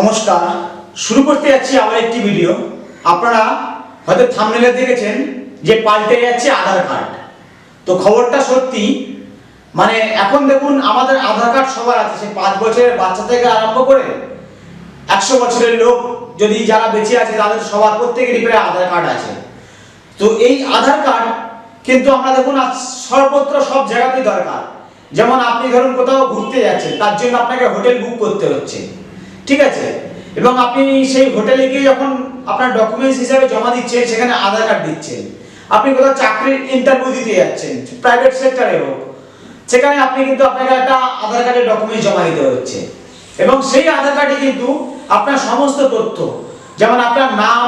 নমস্কার। শুরু করতে যাচ্ছি আবার একটি ভিডিও আপনারা হয়তো থামনেলে দেখেছেন যে পাল্টে যাচ্ছে আধার কার্ড তো খবরটা সত্যি মানে এখন দেখুন আমাদের আধার কার্ড সবার আছে সে পাঁচ বছরের বাচ্চা থেকে আরম্ভ করে একশো বছরের লোক যদি যারা বেঁচে আছে, তাদের সবার প্রত্যেকেরই প্রায় আধার কার্ড আছে। তো এই আধার কার্ড কিন্তু আমরা দেখুন আজ সর্বত্র সব জায়গাতেই দরকার। যেমন আপনি ধরুন কোথাও ঘুরতে যাচ্ছেন, তার জন্য আপনাকে হোটেল বুক করতে হচ্ছে। ঠিক আছে? এবং আপনি সেই হোটেলে গিয়ে যখন আপনার ডকুমেন্টস হিসাবে জমা দিচ্ছেন, সেখানে আধার কার্ড দিচ্ছেন। আপনি কোথাও চাকরির ইন্টারভিউ দিতে যাচ্ছেন প্রাইভেট সেক্টরে হোক। সেখানে আপনি কিন্তু আপনাকে একটা আধার কার্ডের ডকুমেন্ট জমা দিতে হচ্ছে। এবং সেই আধার কার্ডে কিন্তু আপনার সমস্ত তথ্য, যেমন আপনার নাম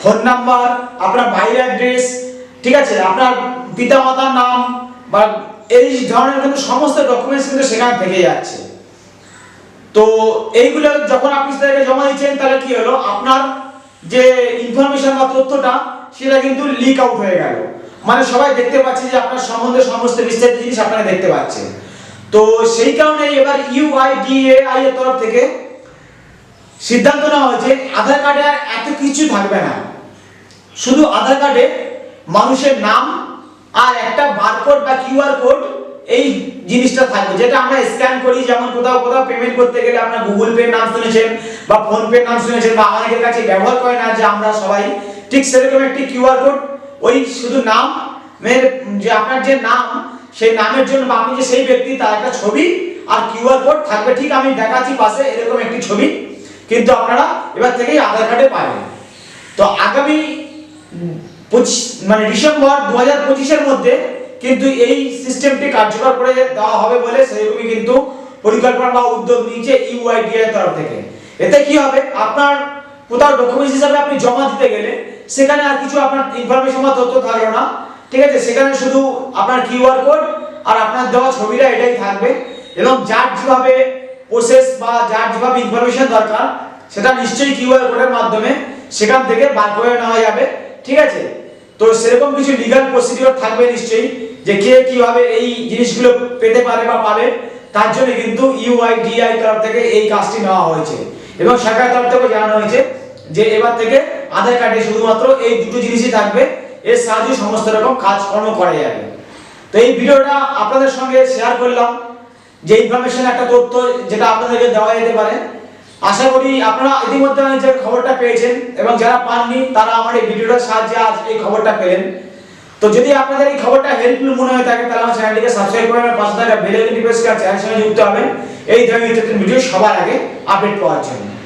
ফোন নাম্বার আপনার বাইরের অ্যাড্রেস ঠিক আছে? আপনার পিতামাতার নাম বা এই ধরনের কিন্তু সমস্ত ডকুমেন্টস কিন্তু সেখানে থেকে যাচ্ছে। তো এইগুলো যখন আপনি তাদেরকে জমা দিচ্ছেন, তাহলে কি হলো? আপনার যে ইনফরমেশন বা তথ্যটা, সেটা কিন্তু লিক আউট হয়ে গেল। মানে সবাই দেখতে পাচ্ছে যে আপনার সম্বন্ধে সমস্ত বিস্তারিত জিনিস আপনারা দেখতে পাচ্ছেন। তো সেই কারণে এবার ইউআইডিএআই এর তরফ থেকে সিদ্ধান্ত নেওয়া হয়েছে, আধার কার্ডে আর এত কিছু থাকবে না। শুধু আধার কার্ডে মানুষের নাম আর একটা বারকোড বা কিউআর কোড এই জিনিসটা থাকবে। যেটা আমরা স্ক্যান করি, যেমন কোথাও কোথাও পেমেন্ট করতে গেলে আপনার গুগল পে নাম শুনেছেন বা ফোন পে নাম শুনেছেন বা অনেকের কাছে ব্যবহার করে না যে আমরা সবাই, ঠিক সেরকম একটি কিউআর কোড ওই শুধু নাম যে আপনার যে নাম, সেই নামের জন্য বা আপনি যে সেই ব্যক্তি, তার একটা ছবি আর কিউআর কোড থাকবে। ঠিক আমি দেখাচ্ছি পাশে এরকম একটি ছবি, কিন্তু আপনারা এবার থেকেই আধার কার্ডে পাবেন। তো আগামী মানে ডিসেম্বর দু হাজার পঁচিশের মধ্যে কিন্তু এই সিস্টেমটি কার্যকর করে দেওয়া হবে বলে সেরকমই কিন্তু পরিকল্পনা বা উদ্যোগ নিয়েছে ইউআইডিআই তরফ থেকে। এতে কি হবে? আপনার কোথাও ডকুমেন্টস হিসাবে আপনি জমা দিতে গেলে সেখানে আর কিছু আপনার ইনফরমেশন বা তথ্য থাকল না। ঠিক আছে? সেখানে শুধু আপনার কিউআর কোড আর আপনার দেওয়া ছবিটা এটাই থাকবে। এবং যার যেভাবে প্রসেস বা যার যেভাবে ইনফরমেশন দরকার, সেটা নিশ্চয়ই কিউআর কোডের মাধ্যমে সেখান থেকে বার করে নেওয়া যাবে। ঠিক আছে? তো সেরকম কিছু লিগাল প্রসিডিওর থাকবে নিশ্চয়ই। যে কে কীভাবে এই জিনিসগুলো পেতে পারে বা পাবে, তার জন্য কিন্তু ইউআইডিআই তরফ থেকে এই কাজটি নেওয়া হয়েছে। এবং সরকারের তরফ থেকে জানানো হয়েছে যে এবার থেকে আধার কার্ডে শুধুমাত্র এই দুটো জিনিসই থাকবে, এর সাহায্যে সমস্ত রকম কাজকর্ম করা যাবে। তো এই ভিডিওটা আপনাদের সঙ্গে শেয়ার করলাম, যে ইনফরমেশন একটা তথ্য যেটা আপনাদেরকে দেওয়া যেতে পারে। আশা করি আপনারা ইতিমধ্যে যে খবরটা পেয়েছেন এবং যারা পাননি, তারা আমার এই ভিডিওটার সাহায্যে আজ এই খবরটা পেলেন। তো যদি আপনাদের এই খবরটা হেল্পফুল মনে হয় থাকে, তাহলে আমার চ্যানেলটিকে সাবস্ক্রাইব করে আমার পাশে থাকা বেল আইকনটি প্রেস করে চ্যানেলের সঙ্গে যুক্ত হবেন। এই ধরনের ভিডিও সবার আগে আপডেট পাওয়ার জন্য।